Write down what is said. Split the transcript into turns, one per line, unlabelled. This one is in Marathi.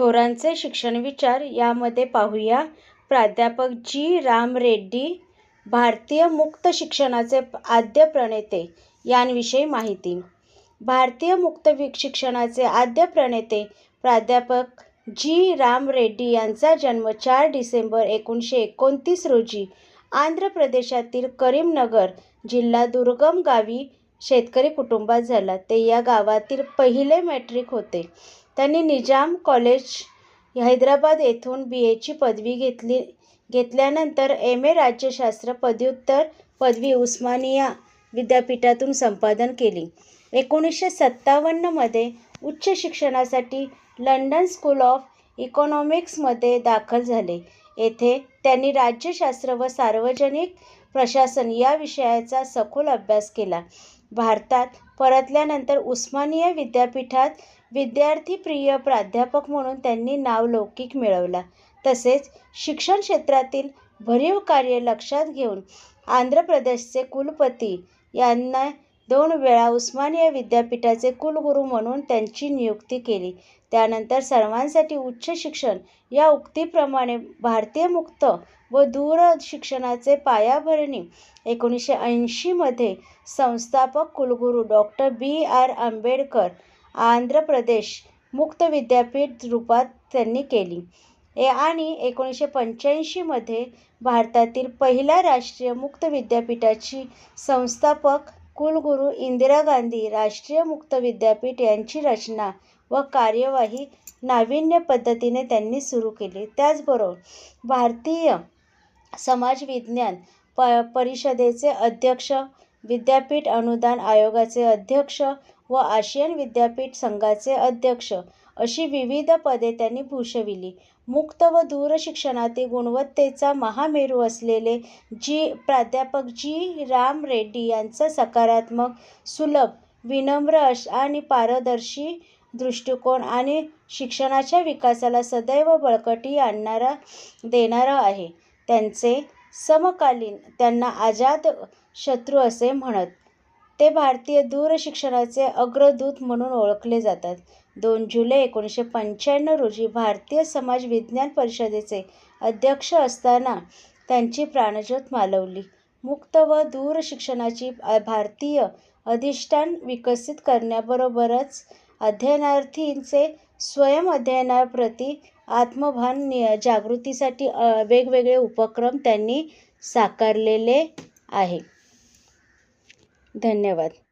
थोरांचे शिक्षण विचार यामध्ये पाहूया. प्राध्यापक जी. राम रेड्डी भारतीय मुक्त शिक्षणाचे आद्य प्रणेते यांविषयी माहिती. भारतीय मुक्त शिक्षणाचे आद्य प्रणेते प्राध्यापक जी. राम रेड्डी यांचा जन्म चार डिसेंबर एकोणीसशे एकोणतीस रोजी आंध्र प्रदेशातील करीमनगर जिल्हा दुर्गम गावी शेतकरी कुटुंबात झाला. ते या गावातील पहिले मॅट्रिक होते. त्यांनी निजाम कॉलेज हैदराबाद येथून बी एची पदवी घेतली घेतल्यानंतर एम. ए. राज्यशास्त्र पदव्युत्तर पदवी उस्मानिया विद्यापीठातून संपादन केली. एकोणीसशे सत्तावन्नमध्ये उच्च शिक्षणासाठी लंडन स्कूल ऑफ इकॉनॉमिक्समध्ये दाखल झाले. येथे त्यांनी राज्यशास्त्र व सार्वजनिक प्रशासन या विषयाचा सखोल अभ्यास केला. भारतात परतल्यानंतर उस्मानिया विद्यापीठात विद्यार्थीप्रिय प्राध्यापक म्हणून त्यांनी नावलौकिक मिळवला. तसेच शिक्षण क्षेत्रातील भरीव कार्य लक्षात घेऊन आंध्र प्रदेशचे कुलपती यांना दोन वेळा उस्मानिया विद्यापीठाचे कुलगुरू म्हणून त्यांची नियुक्ती केली. त्यानंतर सर्वांसाठी उच्च शिक्षण या उक्तीप्रमाणे भारतीय मुक्त व दूर शिक्षणाचे पायाभरणी एकोणीसशे ऐंशीमध्ये संस्थापक कुलगुरू doctor B. R. Ambedkar Andhra Pradesh मुक्त विद्यापीठ रूपात त्यांनी केली ए आणि एकोणीसशे पंच्याऐंशीमध्ये भारतातील पहिल्या राष्ट्रीय मुक्त विद्यापीठाची संस्थापक कुलगुरू इंदिरा गांधी राष्ट्रीय मुक्त विद्यापीठ यांची रचना व कार्यवाही नाविन्य पद्धतीने त्यांनी सुरू केली. त्याचबरोबर भारतीय समाजविज्ञान प परिषदेचे अध्यक्ष, विद्यापीठ अनुदान आयोगाचे अध्यक्ष व आशियन विद्यापीठ संघाचे अध्यक्ष अशी विविध पदे त्यांनी भूषविली. मुक्त व दूर शिक्षणातील गुणवत्तेचा महामेरू असलेले जी प्राध्यापक जी. राम रेड्डी यांचा सकारात्मक, सुलभ, विनम्र अश आणि पारदर्शी दृष्टिकोन आणि शिक्षणाच्या विकासाला सदैव बळकटी आणणारा देणारा आहे. त्यांचे समकालीन त्यांना आजाद शत्रू असे म्हणत. ते भारतीय दूरशिक्षणाचे अग्रदूत म्हणून ओळखले जातात. दोन जुलै एकोणीसशे पंच्याण्णव रोजी भारतीय समाज विज्ञान परिषदेचे अध्यक्ष असताना त्यांची प्राणज्योत मालवली. मुक्त व दूरशिक्षणाची भारतीय अधिष्ठान विकसित करण्याबरोबरच अध्ययनार्थींचे स्वयं अध्ययनाप्रती आत्मभान जागृतीसाठी वेगवेगळे उपक्रम त्यांनी साकारलेले आहे धन्यवाद.